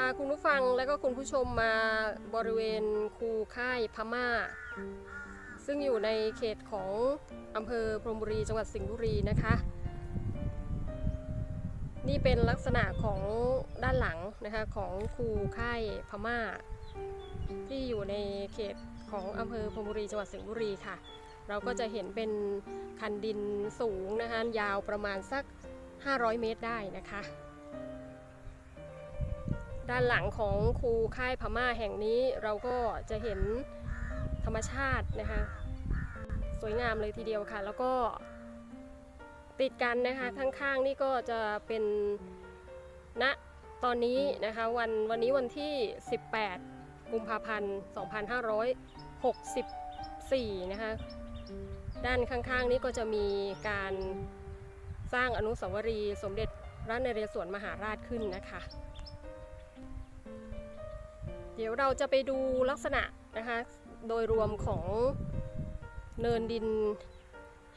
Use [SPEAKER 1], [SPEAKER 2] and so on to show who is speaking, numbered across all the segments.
[SPEAKER 1] พาคุณผู้ฟังและก็คุณผู้ชมมาบริเวณคูค่ายพม่า ซึ่งอยู่ในเขตของอำเภอพรมบุรีจังหวัดสิงห์บุรีนะคะ นี่เป็นลักษณะของด้านหลังนะคะของคูค่ายพม่า ที่อยู่ในเขตของอำเภอพรมบุรีจังหวัดสิงห์บุรีค่ะ เราก็จะเห็นเป็นคันดินสูงนะคะยาวประมาณสัก 500 เมตรได้นะคะ ด้านหลังของคูค่ายพม่าแห่งนี้เราก็จะเห็นธรรมชาตินะคะสวยงามเลยทีเดียวค่ะ แล้วก็ติดกันนะคะข้างๆนี่ก็จะเป็นณตอนนี้นะคะวันวันนี้วันที่ 18 กุมภาพันธ์ 2564 นะคะด้านข้างๆนี้ก็จะมีการสร้างอนุสาวรีย์สมเด็จพระนเรศวรมหาราชขึ้นนะคะ เดี๋ยวเราจะไปดูลักษณะนะคะโดยรวมของเนินดิน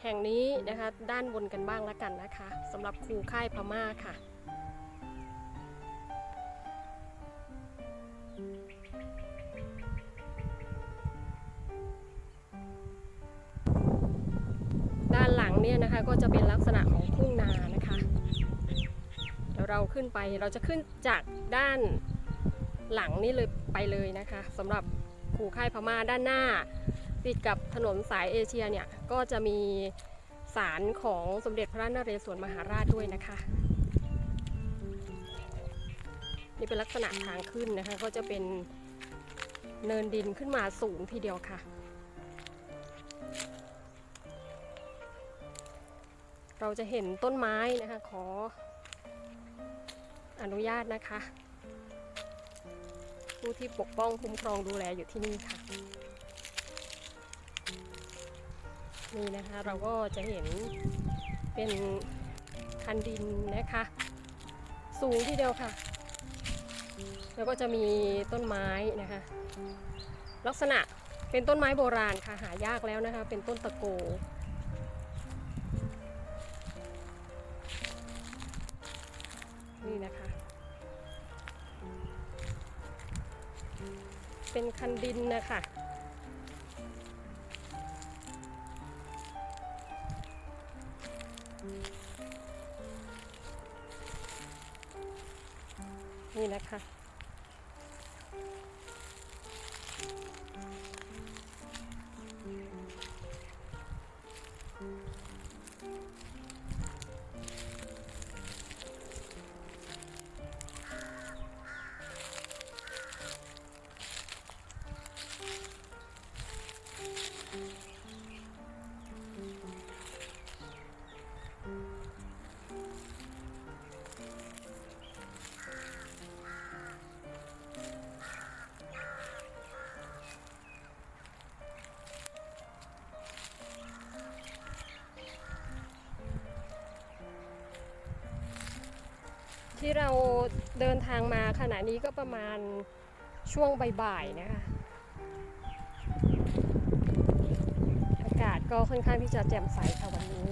[SPEAKER 1] แห่งนี้นะคะด้านบนกันบ้างละกันนะคะสำหรับครูค่ายพม่าค่ะด้านหลังเนี่ยนะคะก็จะเป็นลักษณะของทุ่งนานะคะ เดี๋ยวเราขึ้นไปเราจะขึ้นจากด้าน หลังนี่เลยไปเลยนะคะสำหรับคูค่ายพม่าด้านหน้า ติดกับถนนสายเอเชียเนี่ย ก็จะมีศาลของสมเด็จพระนเรศวรมหาราชด้วยนะคะ นี่เป็นลักษณะทางขึ้นนะคะ ก็จะเป็นเนินดินขึ้นมาสูงทีเดียวค่ะ เราจะเห็นต้นไม้นะคะขออนุญาตนะคะ ผู้ที่ปกป้องคุ้มครองดูแลอยู่ที่นี่ค่ะ นี่นะคะเราก็จะเห็นเป็นคันดินนะคะ สูงทีเดียวค่ะ แล้วก็จะมีต้นไม้นะคะ ลักษณะเป็นต้นไม้โบราณค่ะหายากแล้วนะคะ เป็นต้นตะโก เป็นคันดินนะคะ ที่เราเดินทางมาขณะนี้ก็ประมาณช่วงบ่ายๆนะคะอากาศก็ค่อนข้างที่จะแจ่มใสค่ะวันนี้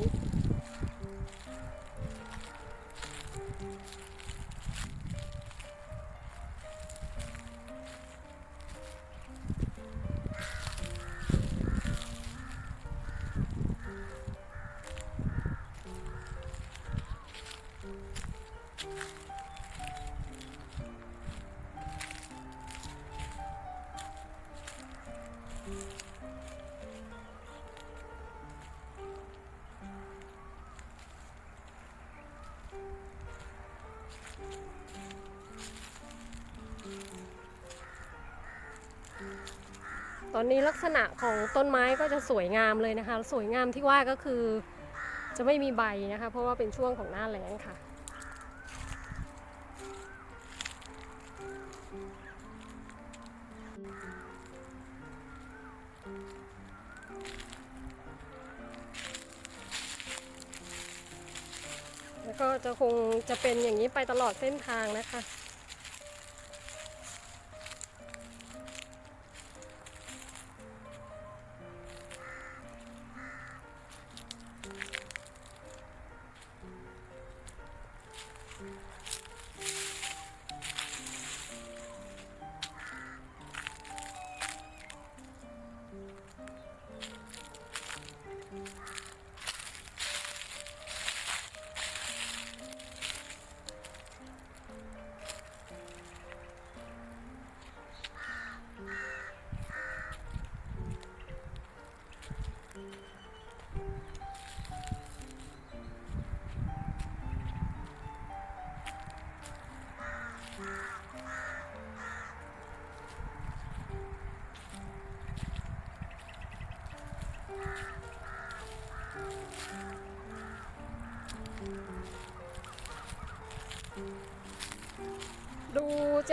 [SPEAKER 1] อนนี้ลักษณะของต้นไม้ก็จะสวยงามเลยนะคะ สวยงามที่ว่าก็คือจะไม่มีใบนะคะ เพราะว่าเป็นช่วงของหน้าแล้งค่ะ แล้วก็จะคงจะเป็นอย่างนี้ไปตลอดเส้นทางนะคะ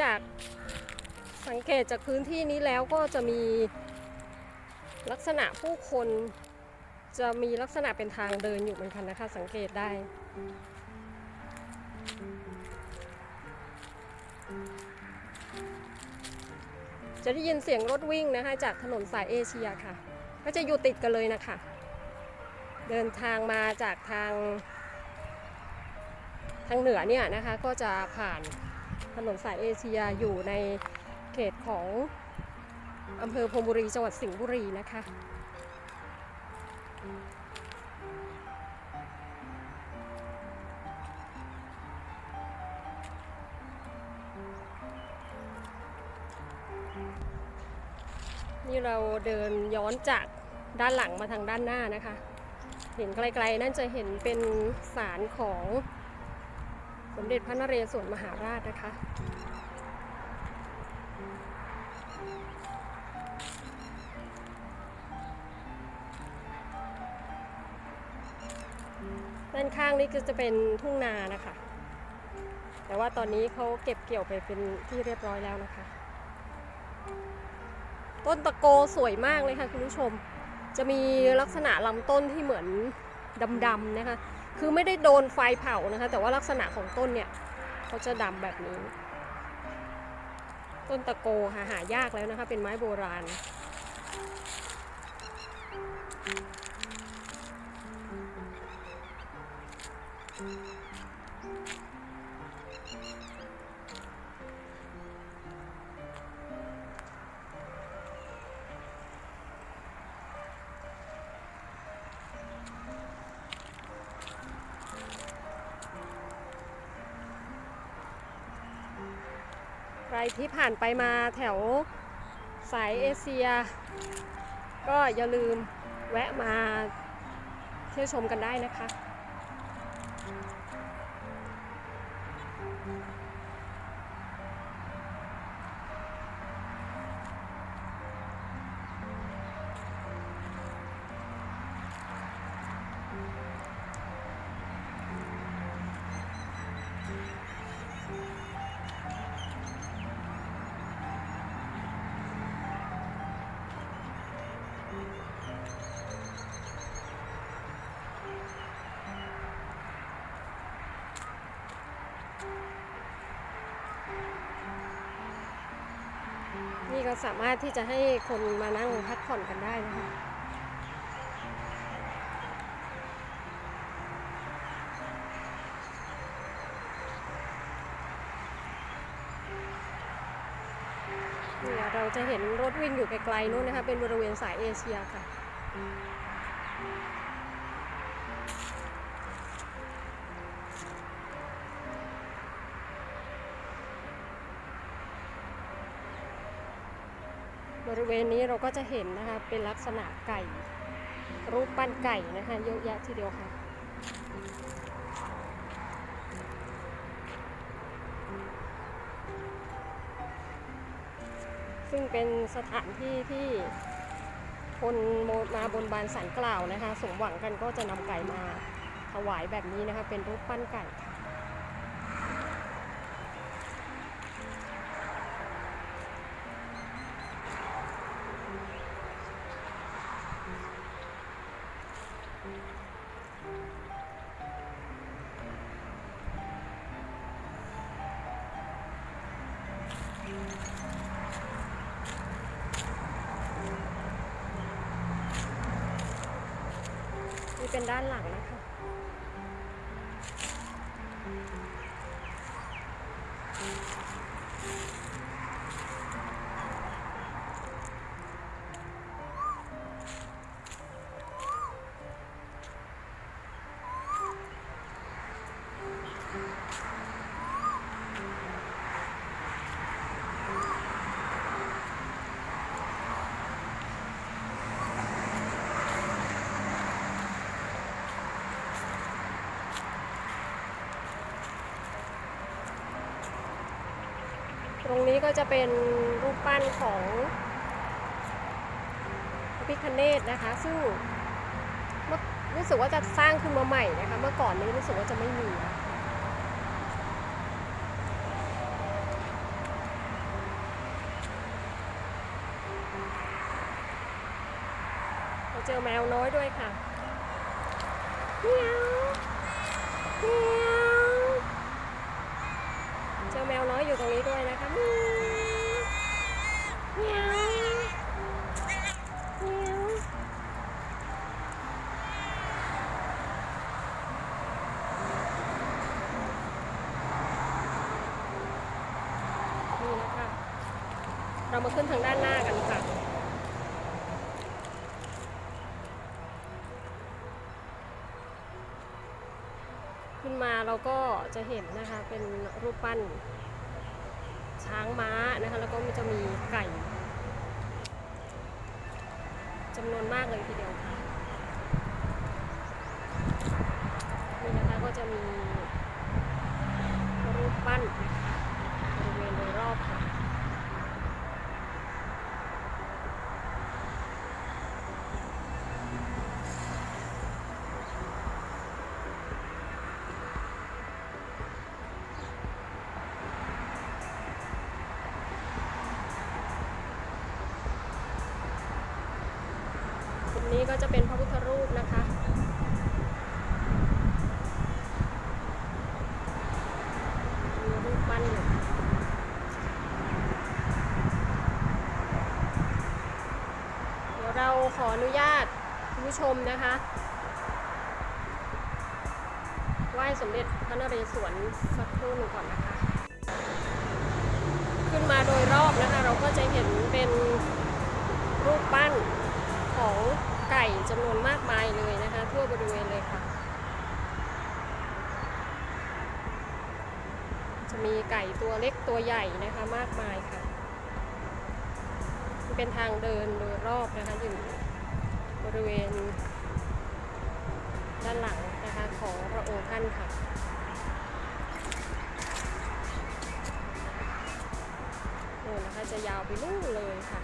[SPEAKER 1] จากสังเกตจากพื้นที่นี้แล้วก็จะมีลักษณะผู้คนจะมีลักษณะเป็นทางเดินอยู่เหมือนกันนะคะ สังเกตได้ จะได้ยินเสียงรถวิ่งนะคะ จากถนนสายเอเชียค่ะ ก็จะอยู่ติดกันเลยนะคะ เดินทางมาจากทางทางเหนือเนี่ยนะคะก็จะผ่าน ถนนสายเอเชียอยู่ในเขตของอำเภอพรมบุรีจังหวัดสิงห์บุรีนะคะนี่เราเดินย้อนจากด้านหลังมาทางด้านหน้านะคะ เห็นไกลๆนั่นจะเห็นเป็นศาลของ สมเด็จพระนเรศวรมหาราชนะคะด้านข้างนี่ก็จะเป็นทุ่งนานะคะ แต่ว่าตอนนี้เขาเก็บเกี่ยวไปเป็นที่เรียบร้อยแล้วนะคะ ต้นตะโกสวยมากเลยค่ะคุณผู้ชม จะมีลักษณะลำต้นที่เหมือนดำๆนะคะ คือไม่ได้โดนไฟเผานะคะ แต่ว่าลักษณะของต้นเนี่ยเขาจะดำแบบนี้ ต้นตะโกหาหายากแล้วนะคะ เป็นไม้โบราณใค ที่ผ่านไปมาแถวสายเอเชีย ก็อย่าลืมแวะมาเที่ยวชมกันได้นะคะ นี่ก็สามารถที่จะให้คนมานั่งพักผ่อนกันได้นะคะเนี่เราจะเห็นรถวิ่งอยู่ไกลๆนู้นนะคะ เป็นบริเวณสายเอเชียค่ะ บริเวณนี้เราก็จะเห็นนะคะเป็นลักษณะไก่ รูปปั้นไก่นะคะเยอะแยะทีเดียวค่ะซึ่งเป็นสถานที่ที่คนมาบนบานสารกล่าวนะคะสมหวังกันก็จะนำไก่มาถวายแบบนี้นะคะเป็นรูปปั้นไก่ เป็นด้านหลัง งนี้ก็จะเป็นรูปปั้นของพิคเนตนะคะ ซึ่งรู้สึกว่าจะสร้างขึ้นมาใหม่นะคะ เมื่อก่อนนี้รู้สึกว่าจะไม่มีเจอแมวน้อยด้วยค่ะเมียวเมียว วน้อยอยู่ตรงนี้ด้วยนะคะมียวเมียวเมียวนี่นะคะ เรามาขึ้นทางด้านหน้ากันค่ะขึ้นมาเราก็จะเห็นนะคะเป็นรูปปั้น ช้างม้านะคะแล้วก็มันจะมีไก่จำนวนมากเลยทีเดียวค่ะนี่นะคะก็จะมีรูปปั้นนะคะบริเวณโดยรอบค่ะ ตรง นี้ก็จะเป็นพระพุทธรูปนะคะ มีรูปปั้นอยู่เดี๋ยวเราขออนุญาตคุณผู้ชมนะคะไหว้สมเด็จพระนเรศวรสักครู่หนึ่งก่อนนะคะ ขึ้นมาโดยรอบนะคะเราก็จะเห็นเป็นรูปปั้น ของไก่ จำนวนมากมายเลยนะคะ ทั่วบริเวณเลยค่ะ จะมีไก่ตัวเล็กตัวใหญ่นะคะมากมายค่ะ เป็นทางเดินโดยรอบนะคะอยู่บริเวณ ด้านหลังนะคะของพระองค์ท่านค่ะโน่นะคะจะยาวไปนู่นเลยค่ะ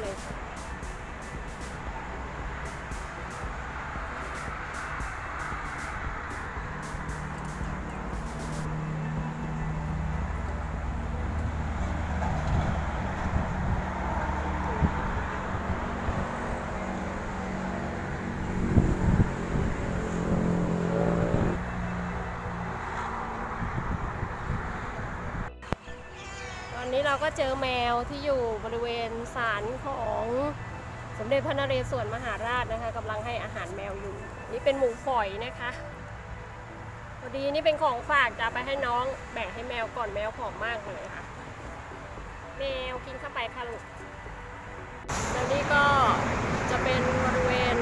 [SPEAKER 1] เลย นี้เราก็เจอแมวที่อยู่บริเวณศาลของสมเด็จพระนเรศวรมหาราชนะคะกำลังให้อาหารแมวอยู่ นี่เป็นหมูฝอยนะคะพอดีนี่เป็นของฝากจะไปให้น้องแบ่งให้แมวก่อนแมวหอมมากเลยค่ะ แมวกินเข้าไปค่ะลูกแล้วนี่ก็จะเป็นบริเวณ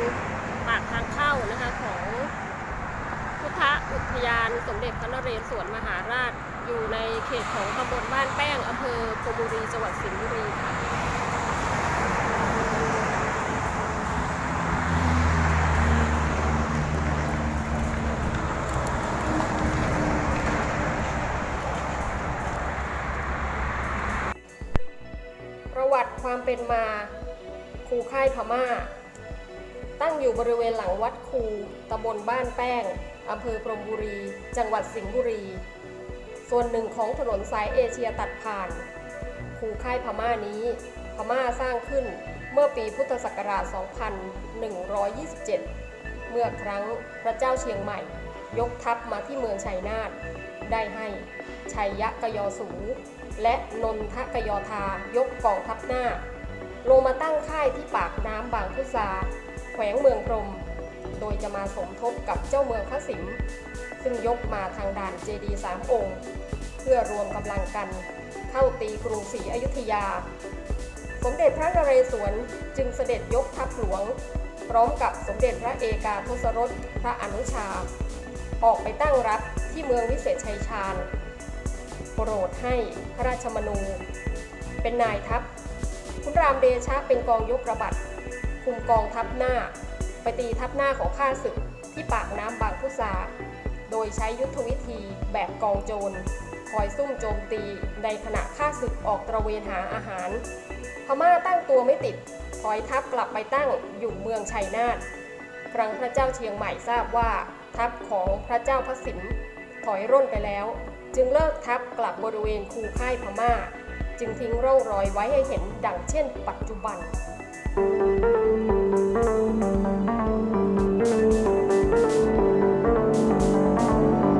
[SPEAKER 1] ปากทางเข้านะคะของ พุทธอุทยานสมเด็จพระนเรศวรมหาราช อยู่ในเขตของตำบลบ้านแป้งอำเภอพรมบุรีจังหวัดสิงห์บุรีค่ะประวัติความเป็นมาครูค่ายพม่า ตั้งอยู่บริเวณหลังวัดครูตำบลบ้านแป้ง อำเภอพรมบุรี จังหวัดสิงห์บุรี ส่วนหนึ่งของถนนสายเอเชียตัดผ่าน คูค่ายพม่านี้ พม่าสร้างขึ้นเมื่อปีพุทธศักราช 2127 เมื่อครั้งพระเจ้าเชียงใหม่ ยกทัพมาที่เมืองชัยนาท ได้ให้ชัยยะกยอสูและนนทกยอทายกกองทัพหน้า ลงมาตั้งค่ายที่ปากน้ำบางพุทราแขวงเมืองพรม โดยจะมาสมทบกับเจ้าเมืองพระสิมห์ซึ่งยกมาทางด่านเจดีสามองค์ เพื่อรวมกำลังกันเข้าตีกรุงศรีอยุธยา สมเด็จพระนเรศวรจึงเสด็จยกทัพหลวง พร้อมกับสมเด็จพระเอกาทศรสพระอนุชา ออกไปตั้งรับที่เมืองวิเศษชัยชาญโปรดให้พระราชมนูเป็นนายทัพ คุณรามเดชะเป็นกองยกระบัดคุมกองทัพหน้า ไปตีทัพหน้าของข้าศึกที่ปากน้ำบางพุทราโดยใช้ยุทธวิธีแบบกองโจร คอยซุ่มโจมตีในขณะข้าศึกออกตระเวนหาอาหาร พม่าตั้งตัวไม่ติดถอยทัพกลับไปตั้งอยู่เมืองชัยนาทครั้งพระเจ้าเชียงใหม่ทราบว่า ทัพของพระเจ้าพระสิมห์ถอยร่นไปแล้ว จึงเลิกทับกลับบริเวณคูค่ายพม่า จึงทิ้งร่องรอยไว้ให้เห็นดังเช่นปัจจุบัน